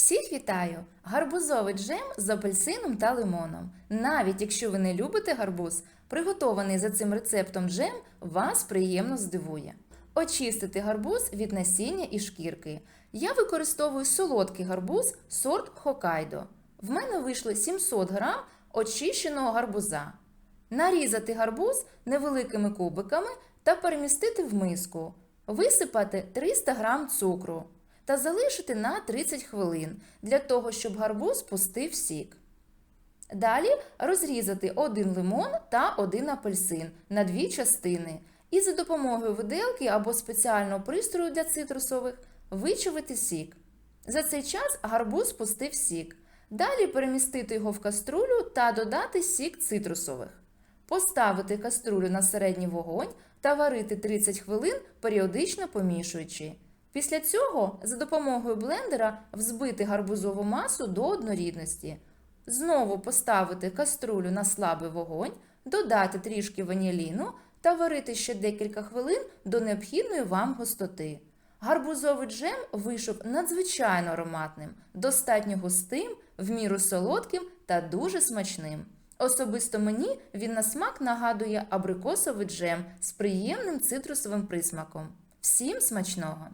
Всіх вітаю! Гарбузовий джем з апельсином та лимоном. Навіть якщо ви не любите гарбуз, приготований за цим рецептом джем вас приємно здивує. Очистити гарбуз від насіння і шкірки. Я використовую солодкий гарбуз сорт Хокайдо. В мене вийшло 700 грам очищеного гарбуза. Нарізати гарбуз невеликими кубиками та перемістити в миску. Висипати 300 г цукру та залишити на 30 хвилин для того, щоб гарбуз пустив сік. Далі розрізати один лимон та один апельсин на дві частини і за допомогою виделки або спеціального пристрою для цитрусових вичавити сік. За цей час гарбуз пустив сік. Далі перемістити його в каструлю та додати сік цитрусових. Поставити каструлю на середній вогонь та варити 30 хвилин, періодично помішуючи. Після цього за допомогою блендера взбити гарбузову масу до однорідності. Знову поставити каструлю на слабий вогонь, додати трішки ваніліну та варити ще декілька хвилин до необхідної вам густоти. Гарбузовий джем вийшов надзвичайно ароматним, достатньо густим, в міру солодким та дуже смачним. Особисто мені він на смак нагадує абрикосовий джем з приємним цитрусовим присмаком. Всім смачного!